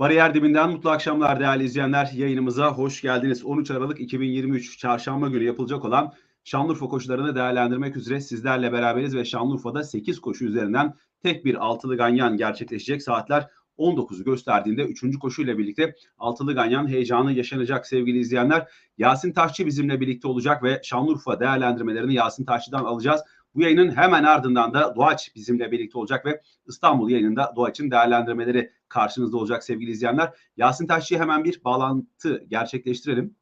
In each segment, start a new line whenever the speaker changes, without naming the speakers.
Bariyer dibinden mutlu akşamlar değerli izleyenler. Yayınımıza hoş geldiniz. 13 Aralık 2023 Çarşamba günü yapılacak olan Şanlıurfa koşularını değerlendirmek üzere sizlerle beraberiz ve Şanlıurfa'da 8 koşu üzerinden tek bir altılı ganyan gerçekleşecek. Saatler 19'u gösterdiğinde 3. koşuyla birlikte altılı ganyan heyecanı yaşanacak sevgili izleyenler. Yasin Taşçı bizimle birlikte olacak ve Şanlıurfa değerlendirmelerini Yasin Taşçı'dan alacağız. Bu yayının hemen ardından da Doğaç bizimle birlikte olacak ve İstanbul yayınında Doğaç'ın değerlendirmeleri karşınızda olacak sevgili izleyenler. Yasin Taşçı'ya hemen bir bağlantı gerçekleştirelim.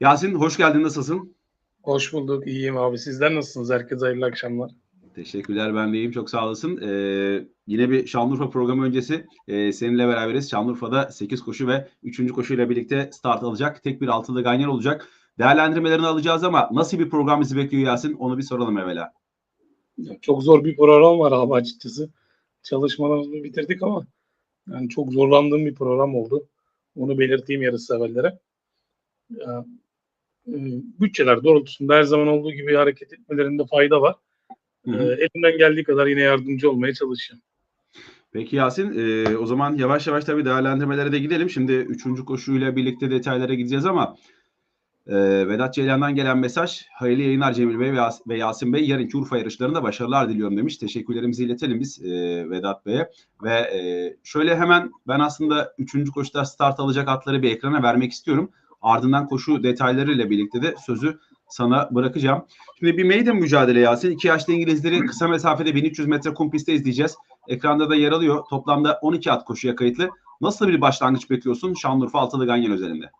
Yasin hoş geldin nasılsın?
Hoş bulduk iyiyim abi sizler nasılsınız? Herkese hayırlı akşamlar.
Teşekkürler ben de iyiyim çok sağ olasın. Ee, yine bir Şanlıurfa programı öncesi e, seninle beraberiz. Şanlıurfa'da 8 koşu ve 3. koşuyla birlikte start alacak. Tek bir altılı ganyan olacak. Değerlendirmelerini alacağız ama nasıl bir program bizi bekliyor Yasin? Onu bir soralım evvela.
Çok zor bir program var abi açıkçası. Çalışmalarımızı bitirdik ama yani çok zorlandığım bir program oldu. Onu belirteyim yarış severlere. Ya, e, bütçeler doğrultusunda her zaman olduğu gibi hareket etmelerinde fayda var.
Hı
E,
hı.
elimden geldiği kadar yine yardımcı olmaya çalışacağım.
Peki Yasin e, o zaman yavaş yavaş tabii değerlendirmelere de gidelim. Şimdi 3. koşuyla birlikte detaylara gideceğiz ama e, Vedat Ceylan'dan gelen mesaj hayırlı yayınlar Cemil Bey ve, Yas- Yasin Bey yarınki Urfa yarışlarında başarılar diliyorum demiş. Teşekkürlerimizi iletelim biz e, Vedat Bey'e ve e, şöyle hemen ben aslında 3. koşuda start alacak atları bir ekrana vermek istiyorum. Ardından koşu detaylarıyla birlikte de sözü sana bırakacağım. Şimdi bir maiden mücadele Yasin. İki yaşlı İngilizleri kısa mesafede 1300 metre kum izleyeceğiz. Ekranda da yer alıyor. Toplamda 12 at koşuya kayıtlı. Nasıl bir başlangıç bekliyorsun Şanlıurfa Altılı Ganyan üzerinde?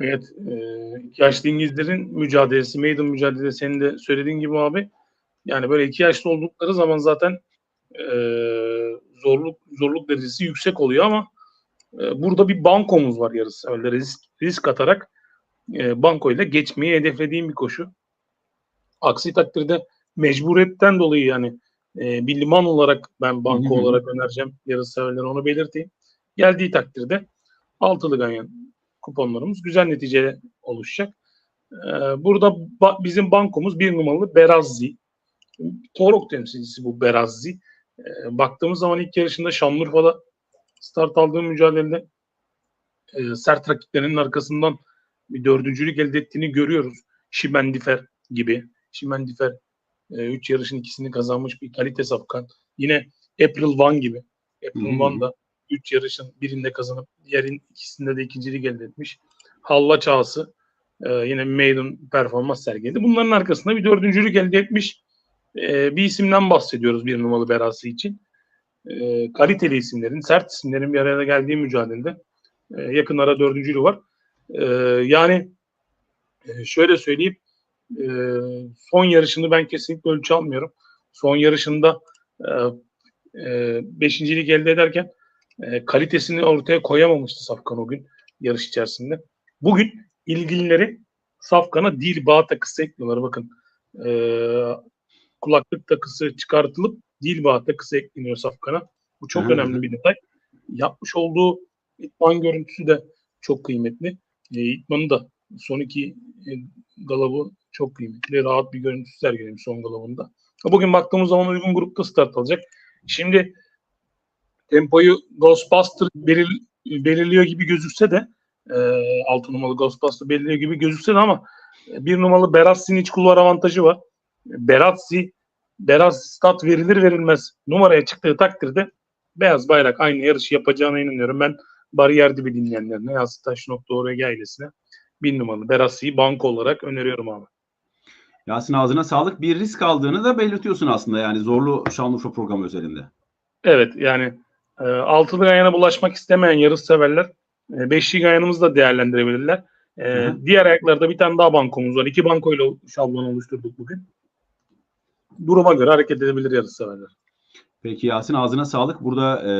Evet, e, yaşlı İngilizlerin mücadelesi, maiden mücadelesi senin de söylediğin gibi abi. Yani böyle iki yaşlı oldukları zaman zaten e, zorluk zorluk derecesi yüksek oluyor ama e, burada bir bankomuz var yarış severler risk, risk atarak e, banko ile geçmeyi hedeflediğim bir koşu. Aksi takdirde mecburiyetten dolayı yani e, bir liman olarak ben banko olarak önereceğim yarış severlere onu belirteyim. Geldiği takdirde altılı ganyan kuponlarımız güzel netice oluşacak. Ee, burada ba- bizim bankomuz bir numaralı Berazzi. Torok temsilcisi bu Berazzi. Ee, baktığımız zaman ilk yarışında Şanlıurfa'da start aldığı mücadelede e, sert rakiplerinin arkasından bir dördüncülük elde ettiğini görüyoruz. Şimendifer gibi. Şimendifer 3 yarışın ikisini kazanmış bir kalite safkan. Yine April One gibi. April
hı.
One da 3 yarışın birinde kazanıp diğerin ikisinde de ikincilik elde etmiş. Halla Çağsı e, yine maiden performans sergiledi. Bunların arkasında bir dördüncülük elde etmiş e, bir isimden bahsediyoruz bir numaralı berası için. E, kaliteli isimlerin, sert isimlerin bir araya geldiği mücadelede e, yakın ara dördüncülüğü var. E, yani e, şöyle söyleyeyim e, son yarışını ben kesinlikle ölçü almıyorum. Son yarışında e, e, beşincilik elde ederken e, kalitesini ortaya koyamamıştı Safkan o gün yarış içerisinde. Bugün ilgilileri Safkan'a dil bağ takısı ekliyorlar. Bakın e, kulaklık takısı çıkartılıp dil bağ takısı ekleniyor Safkan'a. Bu çok
Hı hı.
önemli bir detay. Yapmış olduğu itman görüntüsü de çok kıymetli. E, itmanı da son iki e, galabı çok kıymetli. Rahat bir görüntüsü sergilemiş son galabında. Bugün baktığımız zaman uygun grupta start alacak. Şimdi tempoyu Ghostbuster belir, belirliyor gibi gözükse de e, 6 numaralı Ghostbuster belirliyor gibi gözükse de ama e, bir numaralı Berazzi'nin iç kulvar avantajı var. Berazzi Beraz stat verilir verilmez numaraya çıktığı takdirde beyaz bayrak aynı yarışı yapacağına inanıyorum. Ben bariyer dibi dinleyenlerine yansıtaş.org ailesine bir numaralı Berazzi'yi banko olarak öneriyorum abi.
Yasin ağzına sağlık. Bir risk aldığını da belirtiyorsun aslında yani zorlu Şanlıurfa programı özelinde.
Evet yani e, altılı gayana bulaşmak istemeyen yarış severler e, beşli gayanımızı da değerlendirebilirler. E,
Hı
diğer ayaklarda bir tane daha bankomuz var. İki bankoyla şablon oluşturduk bugün. Duruma göre hareket edebilir yarış severler.
Peki Yasin ağzına sağlık. Burada e,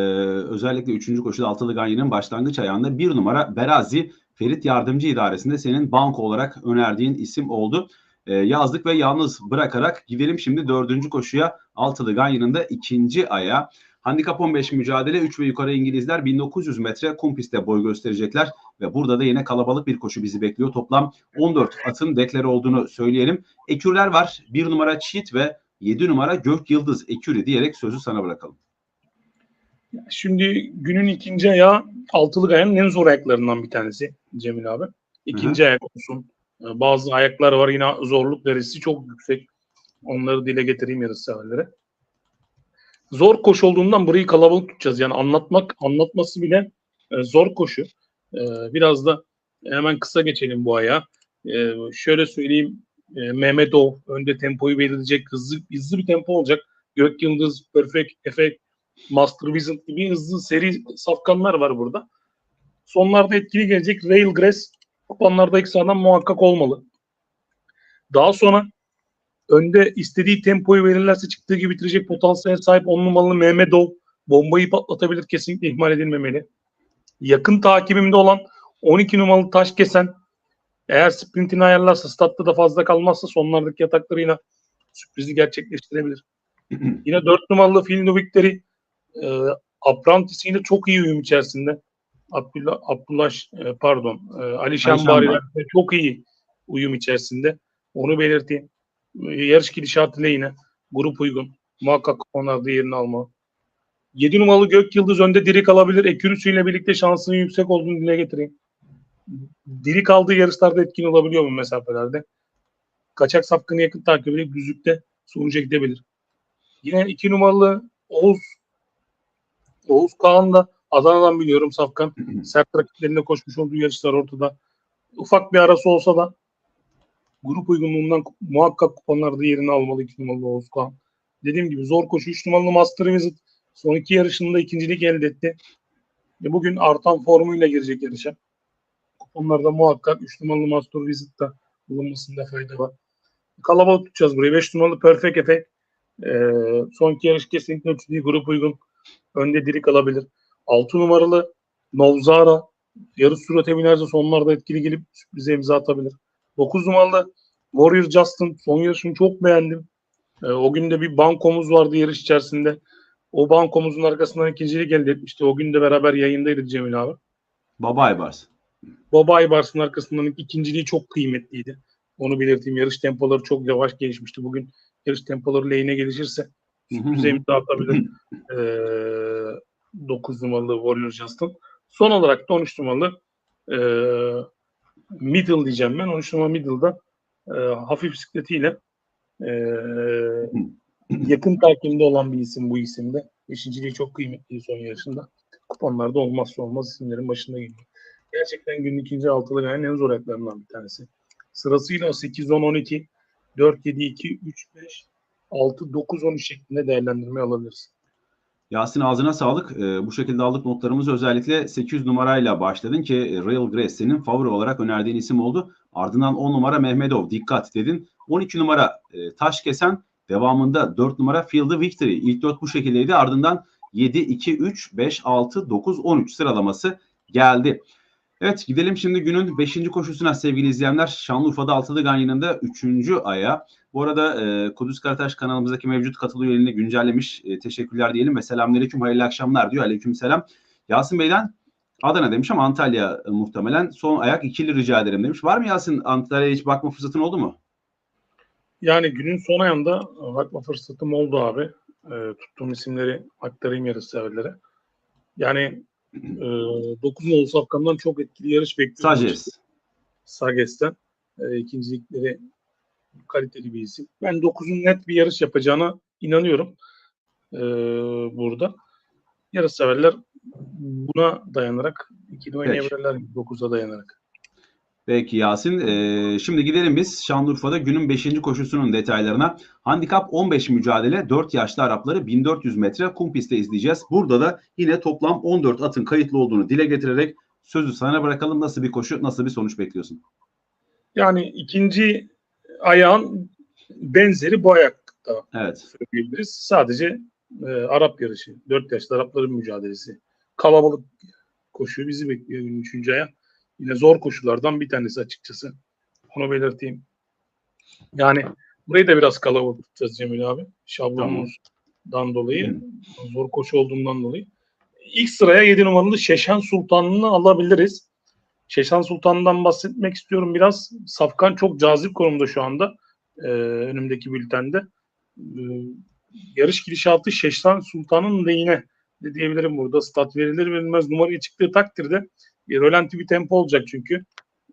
özellikle 3. koşuda Altılı Ganyan'ın başlangıç ayağında bir numara Berazi Ferit Yardımcı İdaresi'nde senin banko olarak önerdiğin isim oldu. E, yazdık ve yalnız bırakarak gidelim şimdi dördüncü koşuya Altılı Ganyan'ın da ikinci ayağı. Handikap 15 mücadele 3 ve yukarı İngilizler 1900 metre kum pistte boy gösterecekler ve burada da yine kalabalık bir koşu bizi bekliyor. Toplam 14 atın deklare olduğunu söyleyelim. Ekürler var. 1 numara Cheat ve 7 numara Gök Yıldız Eküri diyerek sözü sana bırakalım.
Şimdi günün ikinci ayağı altılık ayağının en zor ayaklarından bir tanesi Cemil abi. İkinci ayak olsun. Ee, Bazı ayaklar var yine zorluk derecesi çok yüksek. Onları dile getireyim yarış severlere. Zor koşu olduğundan burayı kalabalık tutacağız. Yani anlatmak, anlatması bile e, zor koşu. E, biraz da hemen kısa geçelim bu ayağa. E, şöyle söyleyeyim. E, Mehmetov önde tempoyu belirleyecek. Hızlı, hızlı bir tempo olacak. Gök Yıldız, Perfect, Effect, Master Wizard gibi hızlı seri safkanlar var burada. Sonlarda etkili gelecek Railgrass kuponlarda ilk sıradan muhakkak olmalı. Daha sonra önde istediği tempoyu verirlerse çıktığı gibi bitirecek potansiyele sahip 10 numaralı Mehmetov bombayı patlatabilir kesinlikle ihmal edilmemeli. Yakın takibimde olan 12 numaralı taş kesen eğer sprintini ayarlarsa statta da fazla kalmazsa sonlardaki yataklarıyla sürprizi gerçekleştirebilir. Yine 4 numaralı Phil Victory e, Apprentice çok iyi uyum içerisinde. Abdullah, Abdullah e, pardon e, Ali Şambari ile çok iyi uyum içerisinde. Onu belirteyim. Yarış gidişatı yine grup uygun. Muhakkak onlarda yerini almalı. 7 numaralı Gök Yıldız önde diri kalabilir. Ekürüsü ile birlikte şansının yüksek olduğunu dile getireyim. Diri kaldığı yarışlarda etkin olabiliyor bu mesafelerde. Kaçak sapkını yakın takip edip düzlükte sonuca gidebilir. Yine 2 numaralı Oğuz Oğuz Kağan da Adana'dan biliyorum Safkan. Sert rakiplerinde koşmuş olduğu yarışlar ortada. Ufak bir arası olsa da grup uygunluğundan muhakkak kuponlarda yerini almalı 2 numaralı Oğuz Kağan. Dediğim gibi zor koşu 3 numaralı Master Visit son iki yarışında ikincilik elde etti. Ve bugün artan formuyla girecek yarışa. Kuponlarda muhakkak 3 numaralı Master Visit'ta bulunmasında fayda var. Kalabalık tutacağız burayı. 5 numaralı Perfect Effect. Ee, son iki yarış kesinlikle üçlü grup uygun. Önde diri kalabilir. 6 numaralı Novzara yarış sürate binerse sonlarda etkili gelip sürprize imza atabilir. 9 numaralı Warrior Justin son yarışını çok beğendim. Ee, o gün de bir bankomuz vardı yarış içerisinde. O bankomuzun arkasından ikincilik elde etmişti. O gün de beraber yayındaydı Cemil abi.
Baba Aybars.
Baba Aybars'ın arkasından ikinciliği çok kıymetliydi. Onu belirteyim. Yarış tempoları çok yavaş gelişmişti. Bugün yarış tempoları lehine gelişirse sürprize imza atabilir. Ee, 9 numaralı Warrior Justin. Son olarak da 13 numaralı e, Middle diyeceğim ben. 13 numaralı Middle'da e, hafif bisikletiyle e, yakın takimde olan bir isim bu isimde. Beşinciliği çok kıymetli son yarışında. Kuponlarda olmazsa olmaz isimlerin başında geliyor. Gerçekten günün ikinci altılı yani en zor ayaklarından bir tanesi. Sırasıyla 8, 10, 12, 4, 7, 2, 3, 5, 6, 9, 13 şeklinde değerlendirme alabiliriz.
Yasin ağzına sağlık. Ee, bu şekilde aldık notlarımızı özellikle 800 numarayla başladın ki Real Grace senin favori olarak önerdiğin isim oldu. Ardından 10 numara Mehmedov dikkat dedin. 12 numara e, taş kesen devamında 4 numara Field Victory. İlk 4 bu şekildeydi. Ardından 7, 2, 3, 5, 6, 9, 13 sıralaması geldi. Evet gidelim şimdi günün 5. koşusuna sevgili izleyenler. Şanlıurfa'da Altılı Ganyan'ında 3. aya. Bu arada e, Kudüs Karataş kanalımızdaki mevcut katıl üyelerini güncellemiş. E, teşekkürler diyelim ve selamünaleyküm hayırlı akşamlar diyor. Aleyküm selam. Yasin Bey'den Adana demiş ama Antalya e, muhtemelen. Son ayak ikili rica ederim demiş. Var mı Yasin Antalya'ya hiç bakma fırsatın oldu mu?
Yani günün son ayında bakma fırsatım oldu abi. E, tuttuğum isimleri aktarayım yarış severlere. Yani e, 9 nolu safkandan çok etkili yarış bekliyorum.
Sages.
Sages'ten. E, ikincilikleri kaliteli bir isim. Ben 9'un net bir yarış yapacağına inanıyorum. E, burada. Yarış severler buna dayanarak ikili oynayabilirler 9'a dayanarak.
Peki Yasin. Ee, şimdi gidelim biz Şanlıurfa'da günün 5. koşusunun detaylarına. Handikap 15 mücadele 4 yaşlı Arapları 1400 metre kum pistte izleyeceğiz. Burada da yine toplam 14 atın kayıtlı olduğunu dile getirerek sözü sana bırakalım. Nasıl bir koşu, nasıl bir sonuç bekliyorsun?
Yani ikinci ayağın benzeri bu ayakta
Evet.
söyleyebiliriz. Sadece e, Arap yarışı. 4 yaşlı Arapların mücadelesi. Kalabalık koşu bizi bekliyor günün 3. aya. Yine zor koşulardan bir tanesi açıkçası. Onu belirteyim. Yani burayı da biraz kalabalık tutacağız Cemil abi. Şablonumuzdan dolayı. Zor koşu olduğundan dolayı. İlk sıraya 7 numaralı Şeşan Sultan'ını alabiliriz. Şeşan Sultan'dan bahsetmek istiyorum biraz. Safkan çok cazip konumda şu anda. Ee, önümdeki bültende. Ee, yarış gidişatı Şeşan Sultan'ın lehine de diyebilirim burada. Stat verilir verilmez numaraya çıktığı takdirde e, rölanti bir tempo olacak çünkü.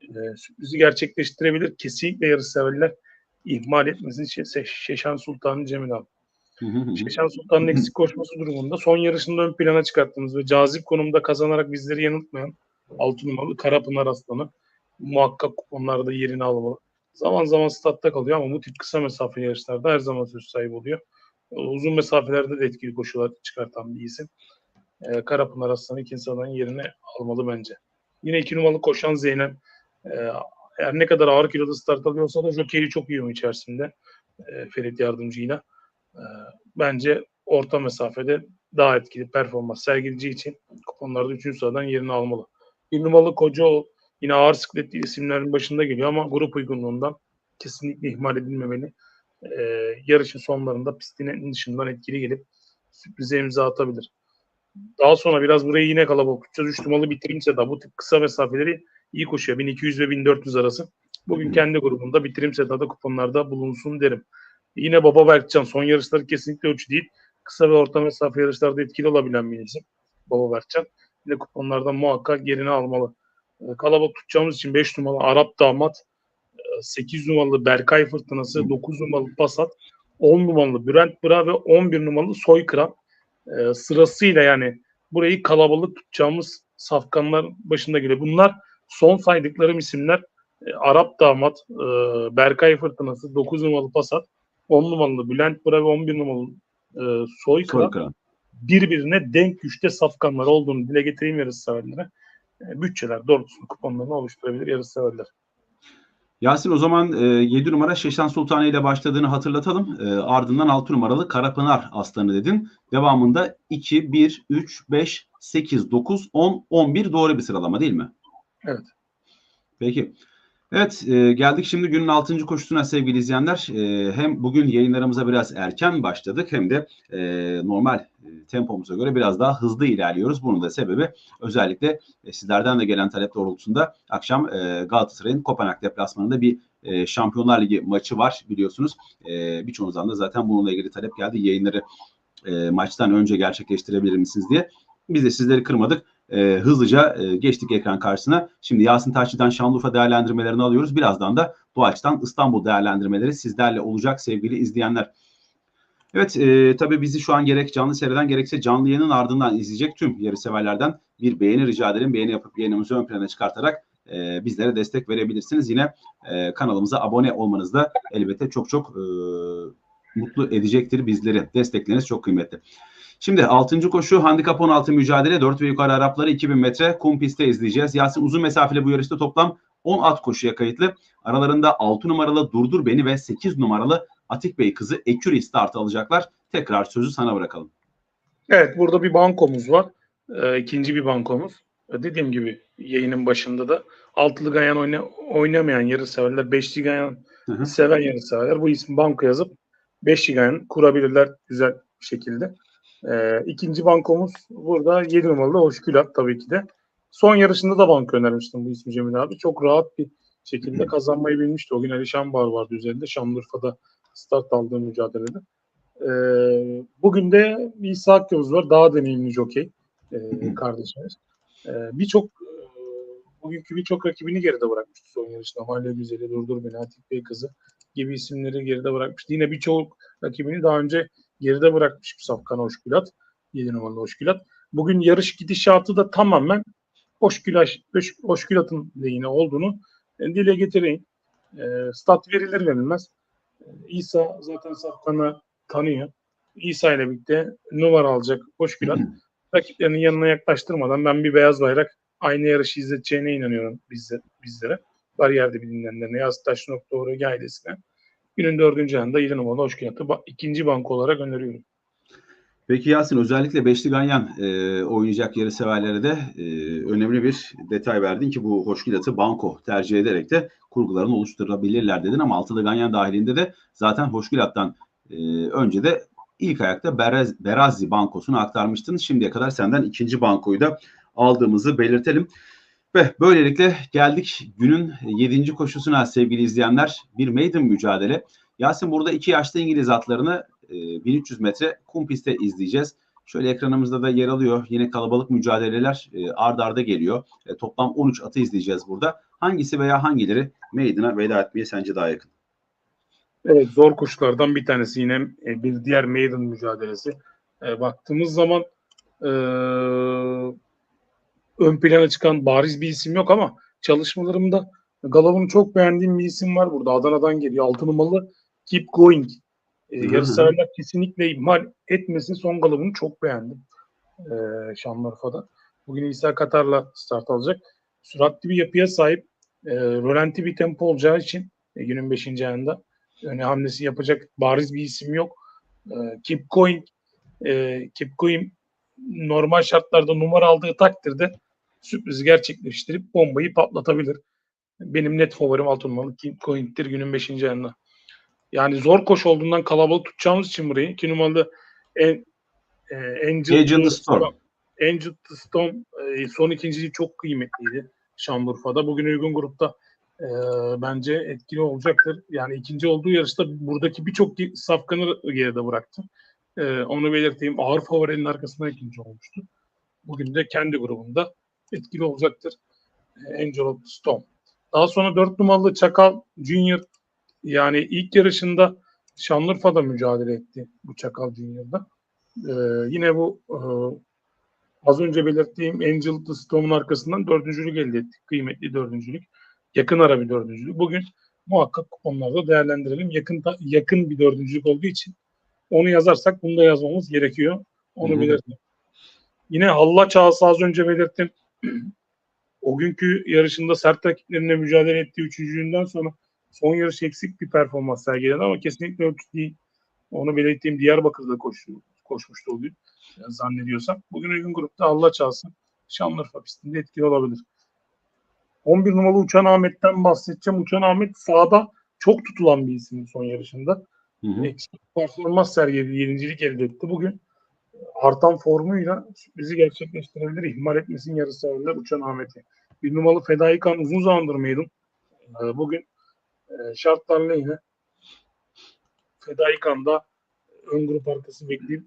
E, sürprizi gerçekleştirebilir. Kesinlikle yarış severler ihmal etmesin Şe- Şeşan Sultan'ın Cemil abi. Şeşan Sultan'ın eksik koşması durumunda son yarışında ön plana çıkarttığımız ve cazip konumda kazanarak bizleri yanıltmayan 6 numaralı Karapınar Aslanı muhakkak kuponlarda yerini almalı. Zaman zaman statta kalıyor ama bu tip kısa mesafeli yarışlarda her zaman söz sahibi oluyor. Uzun mesafelerde de etkili koşular çıkartan bir isim. Ee, Karapınar Aslanı ikinci sıradan yerini almalı bence. Yine iki numaralı koşan Zeynep. Ee, her ne kadar ağır kiloda start alıyorsa da jokeyi çok iyi onun içerisinde. Ee, Ferit Yardımcı'yla. Ee, bence orta mesafede daha etkili performans sergileceği için kuponlarda 3. sıradan yerini almalı. Bir numaralı Kocaoğlu yine ağır sikletli isimlerin başında geliyor ama grup uygunluğundan kesinlikle ihmal edilmemeli. Ee, yarışın sonlarında pistin dışından etkili gelip sürprize imza atabilir. Daha sonra biraz burayı yine kalabalık tutacağız. 3 numaralı bitirimse de bu tip kısa mesafeleri iyi koşuyor. 1200 ve 1400 arası. Bugün kendi grubunda bitirim sedada kuponlarda bulunsun derim. Yine Baba Berkcan son yarışları kesinlikle ölçü değil. Kısa ve orta mesafe yarışlarda etkili olabilen bir isim. Baba Berkcan. Yine kuponlardan muhakkak yerini almalı. Ee, Kalabalık tutacağımız için 5 numaralı Arap Damat, 8 numaralı Berkay Fırtınası, 9 numaralı Passat, 10 numaralı Bülent Bra ve 11 numaralı Soykıran e, sırasıyla yani burayı kalabalık tutacağımız safkanlar başında geliyor. Bunlar son saydıklarım isimler e, Arap Damat, e, Berkay Fırtınası, 9 numaralı Passat, 10 numaralı Bülent Bra ve 11 numaralı e, Soykıran
Soykıran.
birbirine denk güçte safkanlar olduğunu dile getireyim yarış severlere. E, bütçeler doğrultusunda kuponlarını oluşturabilir yarış severler.
Yasin o zaman e, 7 numara Şeşan Sultanı ile başladığını hatırlatalım. E, ardından 6 numaralı Karapınar Aslanı dedin. Devamında 2, 1, 3, 5, 8, 9, 10, 11 doğru bir sıralama değil mi?
Evet.
Peki. Evet e, geldik şimdi günün 6. koşusuna sevgili izleyenler. E, hem bugün yayınlarımıza biraz erken başladık hem de e, normal e, tempomuza göre biraz daha hızlı ilerliyoruz. Bunun da sebebi özellikle e, sizlerden de gelen talep doğrultusunda akşam e, Galatasaray'ın Kopenhag deplasmanında bir e, Şampiyonlar Ligi maçı var biliyorsunuz. E, birçoğunuzdan da zaten bununla ilgili talep geldi. Yayınları e, maçtan önce gerçekleştirebilir misiniz diye. Biz de sizleri kırmadık. E, hızlıca e, geçtik ekran karşısına. Şimdi Yasin Taşçı'dan Şanlıurfa değerlendirmelerini alıyoruz. Birazdan da Doğaç'tan İstanbul değerlendirmeleri sizlerle olacak sevgili izleyenler. Evet e, tabii bizi şu an gerek canlı seyreden gerekse canlı yayının ardından izleyecek tüm yarı severlerden bir beğeni rica ederim. Beğeni yapıp yayınımızı ön plana çıkartarak e, bizlere destek verebilirsiniz. Yine e, kanalımıza abone olmanız da elbette çok çok e, mutlu edecektir bizleri. Destekleriniz çok kıymetli. Şimdi 6. koşu handikap 16 mücadele 4 ve yukarı Arapları 2000 metre kum pistte izleyeceğiz. Yasin uzun mesafeli bu yarışta toplam 10 at koşuya kayıtlı. Aralarında 6 numaralı Durdur Beni ve 8 numaralı Atik Bey kızı Eküri start alacaklar. Tekrar sözü sana bırakalım.
Evet burada bir bankomuz var. Ee, ikinci bir bankomuz. Ee, dediğim gibi yayının başında da altılı ganyan oyna, oynamayan yarı severler, beşli
Hı hı.
seven yarı severler bu ismi banko yazıp beşli ganyan kurabilirler güzel bir şekilde. Ee, ikinci bankomuz burada 7 numaralı Hoşgülat tabii ki de. Son yarışında da banko önermiştim bu ismi Cemil abi. Çok rahat bir şekilde kazanmayı bilmişti. O gün Ali Şambar vardı üzerinde. Şanlıurfa'da start aldığı mücadelede. Ee, bugün de bir İsa Akyavuz var. Daha deneyimli jokey e, kardeşimiz. Ee, birçok e, bugünkü birçok rakibini geride bırakmıştı son yarışında. Mahalle Güzeli, Durdur Beni, Atik Bey Kızı gibi isimleri geride bırakmıştı. Yine birçok rakibini daha önce geride bırakmış bir Safkan Hoşgülat. 7 numaralı Hoşgülat. Bugün yarış gidişatı da tamamen Hoşgülat, Hoş, Hoşgülat'ın lehine olduğunu e, dile getireyim. E, stat verilir verilmez. E, İsa zaten Safkan'ı tanıyor. İsa ile birlikte numara alacak Hoşgülat. Rakiplerinin yanına yaklaştırmadan ben bir beyaz bayrak aynı yarışı izleteceğine inanıyorum bizde, bizlere. Bariyerde bilinenlerine, Yaztaş.org ailesine. Günün dördüncü ayında 7 numaralı Hoşgülat'ı ba- ikinci banko olarak öneriyorum.
Peki Yasin özellikle Beşli Ganyan e, oynayacak yarı severlere de e, önemli bir detay verdin ki bu Hoşgülat'ı banko tercih ederek de kurgularını oluşturabilirler dedin ama Altılı Ganyan dahilinde de zaten Hoşgülat'tan e, önce de ilk ayakta Berez, Berazzi bankosunu aktarmıştın. Şimdiye kadar senden ikinci bankoyu da aldığımızı belirtelim. Ve böylelikle geldik günün yedinci koşusuna sevgili izleyenler. Bir maiden mücadele. Yasin burada iki yaşlı İngiliz atlarını e, 1300 metre kum pistte izleyeceğiz. Şöyle ekranımızda da yer alıyor. Yine kalabalık mücadeleler e, ard arda geliyor. E, toplam 13 atı izleyeceğiz burada. Hangisi veya hangileri meydan'a veda etmeye sence daha yakın?
Evet zor koşulardan bir tanesi yine e, bir diğer maiden mücadelesi. E, baktığımız zaman e, ön plana çıkan bariz bir isim yok ama çalışmalarımda Galav'ın çok beğendiğim bir isim var burada. Adana'dan geliyor. Altı numaralı Keep Going. E, yarışseverler kesinlikle ihmal etmesin. Son Galav'ını çok beğendim. E, Şanlıurfa'da. Bugün İsa Katar'la start alacak. Süratli bir yapıya sahip. E, rölanti bir tempo olacağı için e, günün 5. ayında öne hamlesi yapacak bariz bir isim yok. E, Keep Going e, Keep Going normal şartlarda numara aldığı takdirde sürprizi gerçekleştirip bombayı patlatabilir. Benim net favorim altın numaralı Keep Going'tir günün 5. ayında. Yani zor koş olduğundan kalabalık tutacağımız için burayı 2 numaralı en, e, Angel,
the Storm.
Angel Storm e, son ikinciliği çok kıymetliydi Şanlıurfa'da. Bugün uygun grupta e, bence etkili olacaktır. Yani ikinci olduğu yarışta buradaki birçok safkanı geride bıraktı. E, onu belirteyim. Ağır favorinin arkasında ikinci olmuştu. Bugün de kendi grubunda etkili olacaktır. E, Angel of the Storm. Daha sonra 4 numaralı Çakal Junior yani ilk yarışında Şanlıurfa'da mücadele etti bu Çakal Junior'da. E, yine bu e, az önce belirttiğim Angel the Storm'un arkasından dördüncülük elde ettik. Kıymetli dördüncülük. Yakın ara bir dördüncülük. Bugün muhakkak kuponlarda değerlendirelim. Yakın ta- yakın bir dördüncülük olduğu için onu yazarsak bunu da yazmamız gerekiyor. Onu
Hı hı.
belirteyim. Yine Allah çağısı az önce belirttim. O günkü yarışında sert rakiplerine mücadele ettiği üçüncülüğünden sonra son yarış eksik bir performans sergiledi ama kesinlikle ölçü değil. Onu belirttiğim Diyarbakır'da koştu, koşmuştu o gün yani zannediyorsam. Bugün uygun grupta Allah çalsın Şanlıurfa pistinde etkili olabilir. 11 numaralı Uçan Ahmet'ten bahsedeceğim. Uçan Ahmet sahada çok tutulan bir isim son yarışında.
Hı hı.
Eksik performans sergiledi. Yedincilik elde etti. Bugün artan formuyla sürprizi gerçekleştirebilir. İhmal etmesin yarışseverler Uçan Ahmet'i. Bir numaralı Fedai Kan uzun zamandır mıydım? Ee, Bugün e, şartlar lehine Fedai Kan'da ön grup arkası bekleyip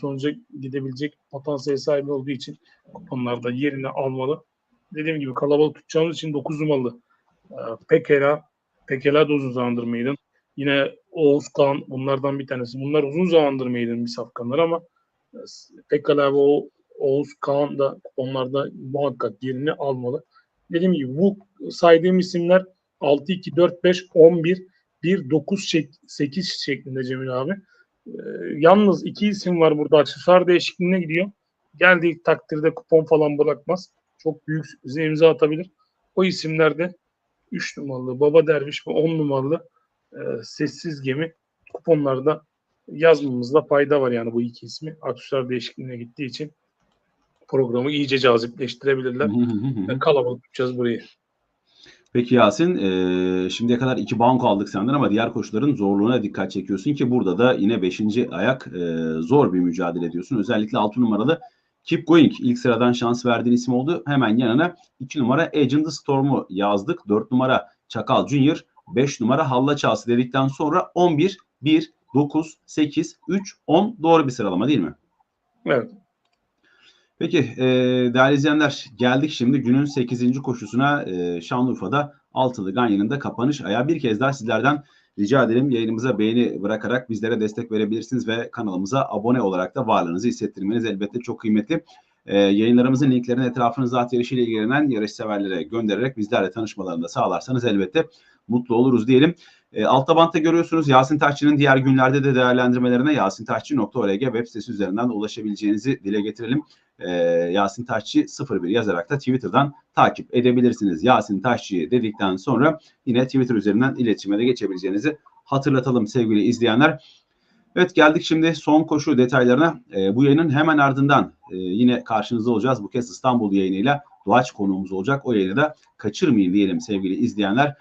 sonuca gidebilecek potansiyel sahibi olduğu için kuponlarda yerini almalı. Dediğim gibi kalabalık tutacağımız için 9 numaralı e, Pekela Pekela da uzun zamandır mıydım? Yine Oğuz Kağan bunlardan bir tanesi. Bunlar uzun zamandır mıydım bir safkanlar ama e, Pekala ve o Oğuz Kağan da kuponlarda muhakkak yerini almalı. Dediğim gibi bu saydığım isimler 6, 2, 4, 5, 11, 1, 9, şek- 8 şeklinde Cemil abi. Ee, yalnız iki isim var burada aksesuar değişikliğine gidiyor. Geldiği takdirde kupon falan bırakmaz. Çok büyük sürprize imza atabilir. O isimlerde 3 numaralı Baba Derviş ve 10 numaralı e, Sessiz Gemi kuponlarda yazmamızda fayda var yani bu iki ismi. Aksesuar değişikliğine gittiği için programı iyice cazipleştirebilirler. Kalabalık tutacağız burayı.
Peki Yasin, eee, şimdiye kadar iki banko aldık senden ama diğer koşuların zorluğuna dikkat çekiyorsun ki burada da yine 5. ayak eee, zor bir mücadele ediyorsun. Özellikle 6 numaralı Keep Going ilk sıradan şans verdiğin isim oldu. Hemen yanına 2 numara Agent Storm'u yazdık. 4 numara Çakal Junior, 5 numara Halla Çağsı dedikten sonra 11, 1, 9, 8, 3, 10 doğru bir sıralama değil mi?
Evet.
Peki e, değerli izleyenler geldik şimdi günün 8. koşusuna e, Şanlıurfa'da Altılı Ganyan'ın da kapanış ayağı. Bir kez daha sizlerden rica edelim yayınımıza beğeni bırakarak bizlere destek verebilirsiniz ve kanalımıza abone olarak da varlığınızı hissettirmeniz elbette çok kıymetli. E, yayınlarımızın linklerini etrafınızda at yarışıyla ilgilenen yarış severlere göndererek bizlerle tanışmalarını da sağlarsanız elbette mutlu oluruz diyelim. E, altta bantta görüyorsunuz Yasin Taşçı'nın diğer günlerde de değerlendirmelerine yasintaşçı.org web sitesi üzerinden de ulaşabileceğinizi dile getirelim e, Yasin Taşçı 01 yazarak da Twitter'dan takip edebilirsiniz. Yasin Taşçı'yı dedikten sonra yine Twitter üzerinden iletişime de geçebileceğinizi hatırlatalım sevgili izleyenler. Evet geldik şimdi son koşu detaylarına. E, bu yayının hemen ardından e, yine karşınızda olacağız. Bu kez İstanbul yayınıyla Doğaç konuğumuz olacak. O yayını da kaçırmayın diyelim sevgili izleyenler.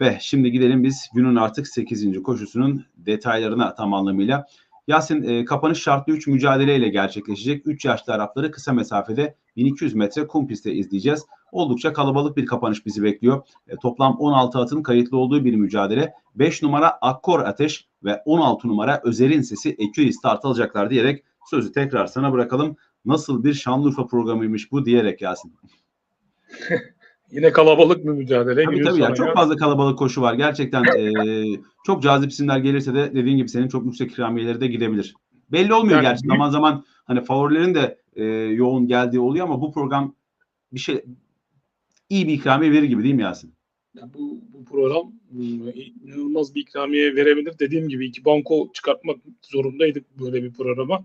Ve şimdi gidelim biz günün artık 8. koşusunun detaylarına tam anlamıyla. Yasin e, kapanış şartlı 3 mücadeleyle gerçekleşecek. 3 yaşlı Arapları kısa mesafede 1200 metre kum pistte izleyeceğiz. Oldukça kalabalık bir kapanış bizi bekliyor. E, toplam 16 atın kayıtlı olduğu bir mücadele. 5 numara Akkor Ateş ve 16 numara Özer'in sesi Eküri start alacaklar diyerek sözü tekrar sana bırakalım. Nasıl bir Şanlıurfa programıymış bu diyerek Yasin.
Yine kalabalık bir mücadele.
Tabii tabii ya çok fazla kalabalık koşu var. Gerçekten eee, çok cazip isimler gelirse de dediğin gibi senin çok yüksek ikramiyeleri de gidebilir. Belli olmuyor
Yani
gerçi.
büyük-
Zaman zaman hani favorilerin de eee, yoğun geldiği oluyor ama bu program bir şey iyi bir ikramiye verir gibi değil mi Yasin?
Ya bu, bu program mm, inanılmaz bir ikramiye verebilir. Dediğim gibi iki banko çıkartmak zorundaydık böyle bir programa.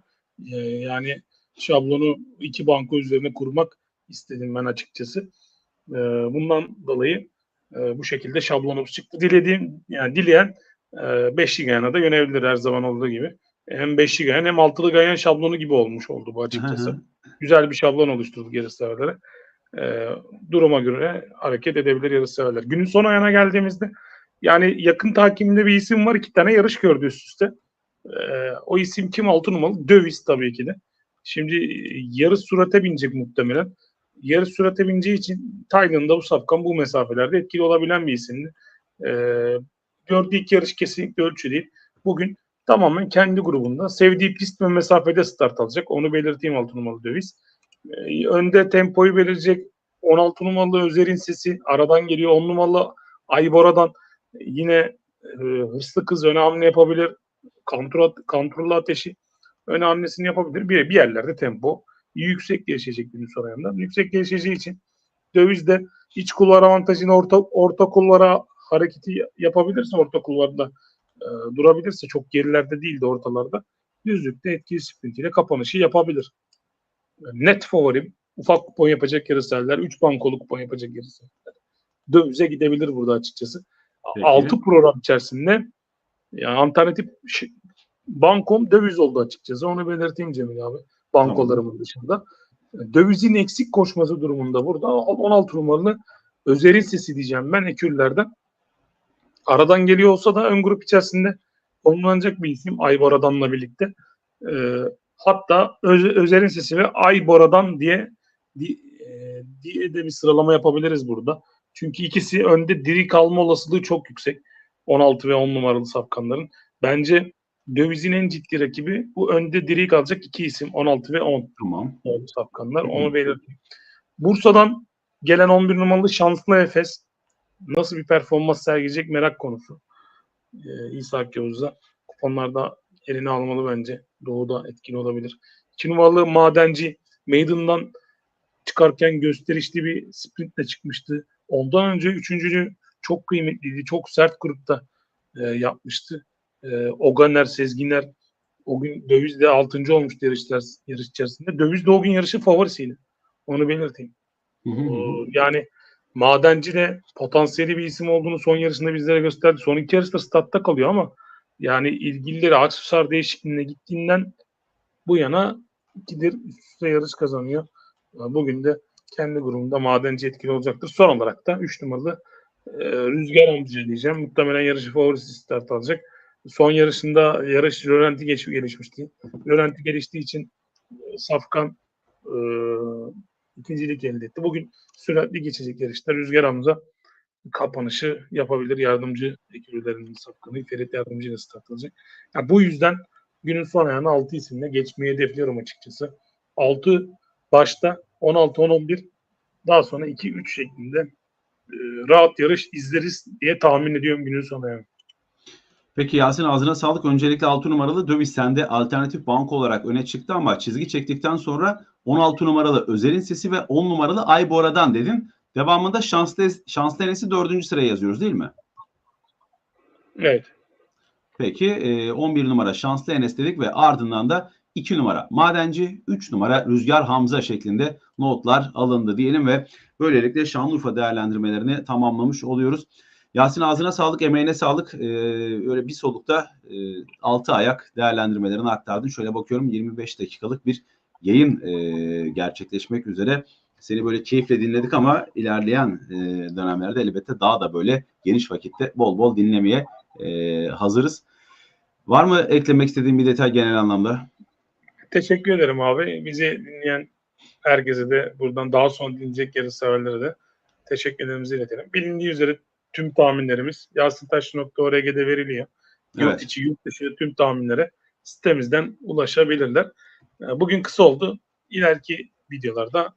Ee, yani şablonu iki banko üzerine kurmak istedim ben açıkçası. Ee, bundan dolayı e, bu şekilde şablonumuz çıktı. Dilediğim yani dileyen e, beşli gayana da yönelebilir her zaman olduğu gibi. Hem beşli gayan hem altılı gayan şablonu gibi olmuş oldu bu açıkçası. Güzel bir şablon oluşturduk yarışseverlere. Ee, duruma göre hareket edebilir yarışseverler. Günün son ayağına geldiğimizde yani yakın takiminde bir isim var. iki tane yarış gördü üst üste. Ee, o isim kim? Altı numaralı. Döviz tabii ki de. Şimdi e, yarış surate binecek muhtemelen. Yarış surate bineceği için Tayland'da bu safkan bu mesafelerde etkili olabilen bir isimdi. Ee, gördüğü ilk yarış kesinlikle ölçü değil. Bugün tamamen kendi grubunda sevdiği pist ve mesafede start alacak. Onu belirteyim altı numaralı döviz. Ee, önde tempoyu belirleyecek 16 numaralı Özer'in sesi aradan geliyor. 10 numaralı Aybora'dan yine e, hırslı kız öne hamle yapabilir. Kontrol, kontrollü ateşi öne yapabilir. Bir, bir yerlerde tempo yüksek gelişecek günün son ayında. Yüksek gelişeceği için dövizde iç kulvar avantajını orta, orta kulvara hareketi yapabilirse orta kulvarda e, durabilirse çok gerilerde değil de ortalarda düzlükte etkili sprintiyle kapanışı yapabilir. Net favorim ufak kupon yapacak yarışseverler, 3 bankolu kupon yapacak yarışseverler. Dövize gidebilir burada açıkçası.
Peki.
6 program içerisinde yani alternatif ş- bankom döviz oldu açıkçası. Onu belirteyim Cemil abi. Bankolarımın dışında. Dövizin eksik koşması durumunda burada 16 numaralı Özer'in sesi diyeceğim ben ekürlerden. Aradan geliyor olsa da ön grup içerisinde konumlanacak bir isim Ayboradan'la birlikte. Ee, hatta Öz, Özer'in sesi ve Ayboradan diye di- e, diye de bir sıralama yapabiliriz burada. Çünkü ikisi önde diri kalma olasılığı çok yüksek. 16 ve 10 numaralı safkanların. Bence dövizin en ciddi rakibi bu önde diri kalacak iki isim 16 ve 10
Tamam. Hı hı.
Onu belirteyim. Bursa'dan gelen 11 numaralı Şanslı Efes nasıl bir performans sergileyecek merak konusu. Ee, İsa Yavuz'da kuponlarda elini almalı bence. Doğu'da etkili olabilir. 2 numaralı Madenci Maiden'dan çıkarken gösterişli bir sprintle çıkmıştı. Ondan önce üçüncülüğü çok kıymetliydi. Çok sert grupta e, yapmıştı. E, Oganer, Sezginer o gün Döviz de 6. olmuştu yarışlar, yarış içerisinde. Döviz de o gün yarışın favorisiydi. Onu belirteyim.
Hı hı.
Ee, yani Madenci de potansiyeli bir isim olduğunu son yarışında bizlere gösterdi. Son iki yarışta statta kalıyor ama yani ilgilileri aksesuar değişikliğine gittiğinden bu yana ikidir üst yarış kazanıyor. Bugün de kendi grubunda Madenci etkili olacaktır. Son olarak da 3 numaralı e, Rüzgar amca diyeceğim. Muhtemelen yarışı favorisi start alacak. Son yarışında yarış Rölanti geç, gelişmişti. Rölanti geliştiği için e, Safkan e, ikincilik elde etti. Bugün süratli geçecek yarışta Rüzgar Hamza kapanışı yapabilir. Yardımcı ekürlerinin Safkan'ı Ferit Yardımcı ile start alacak. Yani bu yüzden günün son ayağına 6 isimle geçmeyi hedefliyorum açıkçası. 6 başta 16-10-11 daha sonra 2-3 şeklinde e, rahat yarış izleriz diye tahmin ediyorum günün son ayağına.
Peki Yasin ağzına sağlık. Öncelikle 6 numaralı Döviz sende alternatif banko olarak öne çıktı ama çizgi çektikten sonra 16 numaralı Özer'in sesi ve 10 numaralı Aybora'dan dedin. Devamında şanslı, şanslı Enes'i 4. sıraya yazıyoruz değil mi?
Evet.
Peki e, 11 numara Şanslı Enes dedik ve ardından da 2 numara Madenci, 3 numara Rüzgar Hamza şeklinde notlar alındı diyelim ve böylelikle Şanlıurfa değerlendirmelerini tamamlamış oluyoruz. Yasin ağzına sağlık, emeğine sağlık. Ee, öyle bir solukta e, 6 ayak değerlendirmelerini aktardın. Şöyle bakıyorum 25 dakikalık bir yayın e, gerçekleşmek üzere. Seni böyle keyifle dinledik ama ilerleyen e, dönemlerde elbette daha da böyle geniş vakitte bol bol dinlemeye e, hazırız. Var mı eklemek istediğin bir detay genel anlamda?
Teşekkür ederim abi. Bizi dinleyen herkese de buradan daha sonra dinleyecek yarış severlere de teşekkür ederimizi iletelim. Bilindiği üzere tüm tahminlerimiz yasintaş.org'de veriliyor. Yurt
Evet.
içi, yurt dışı tüm tahminlere sitemizden ulaşabilirler. E, bugün kısa oldu. İleriki videolarda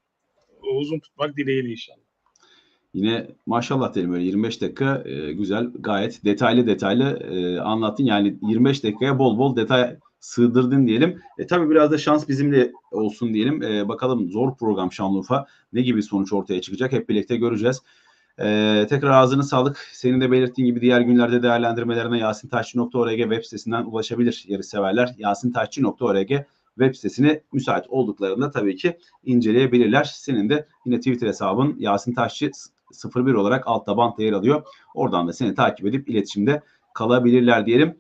uzun tutmak dileğiyle inşallah.
Yine maşallah diyelim böyle 25 dakika e, güzel gayet detaylı detaylı e, anlattın. Yani 25 dakikaya bol bol detay sığdırdın diyelim. E tabii biraz da şans bizimle olsun diyelim. E, bakalım zor program Şanlıurfa ne gibi sonuç ortaya çıkacak hep birlikte göreceğiz. E, tekrar ağzını sağlık. Senin de belirttiğin gibi diğer günlerde değerlendirmelerine yasintaşçı.org web sitesinden ulaşabilir yarış severler. yasintaşçı.org web sitesini müsait olduklarında tabii ki inceleyebilirler. Senin de yine Twitter hesabın Yasin Taşçı 01 olarak altta bantta yer alıyor. Oradan da seni takip edip iletişimde kalabilirler diyelim.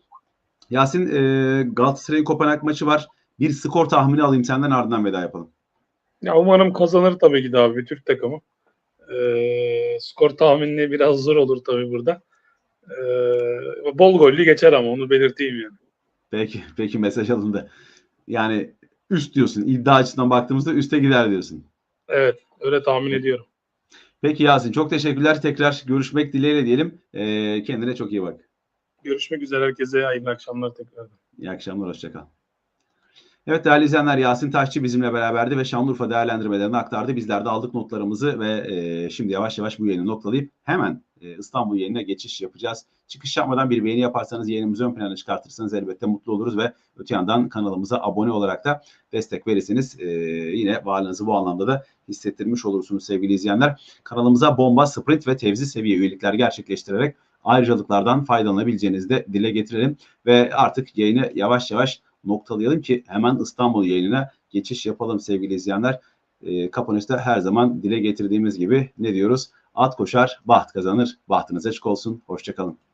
Yasin e, Galatasaray'ın Kopenhag maçı var. Bir skor tahmini alayım senden ardından veda yapalım.
Ya umarım kazanır tabii ki de abi Türk takımı. E, skor tahmini biraz zor olur tabii burada. E, bol gollü geçer ama onu belirteyim yani.
Peki, peki mesaj alındı. Yani üst diyorsun. İddia açısından baktığımızda üste gider diyorsun.
Evet öyle tahmin ediyorum.
Peki Yasin çok teşekkürler. Tekrar görüşmek dileğiyle diyelim. E, kendine çok iyi bak.
Görüşmek üzere herkese. Hayırlı akşamlar tekrardan.
İyi akşamlar, hoşçakal. Evet değerli izleyenler Yasin Taşçı bizimle beraberdi ve Şanlıurfa değerlendirmelerini aktardı. Bizler de aldık notlarımızı ve e, şimdi yavaş yavaş bu yayını noktalayıp hemen e, İstanbul yayınına geçiş yapacağız. Çıkış yapmadan bir beğeni yaparsanız yayınımızı ön plana çıkartırsanız elbette mutlu oluruz ve öte yandan kanalımıza abone olarak da destek verirseniz e, yine varlığınızı bu anlamda da hissettirmiş olursunuz sevgili izleyenler. Kanalımıza bomba, sprint ve tevzi seviye üyelikler gerçekleştirerek ayrıcalıklardan faydalanabileceğinizi de dile getirelim ve artık yayını yavaş yavaş noktalayalım ki hemen İstanbul yayınına geçiş yapalım sevgili izleyenler. E, kapanışta her zaman dile getirdiğimiz gibi ne diyoruz? At koşar, baht kazanır. Bahtınız açık olsun. Hoşçakalın.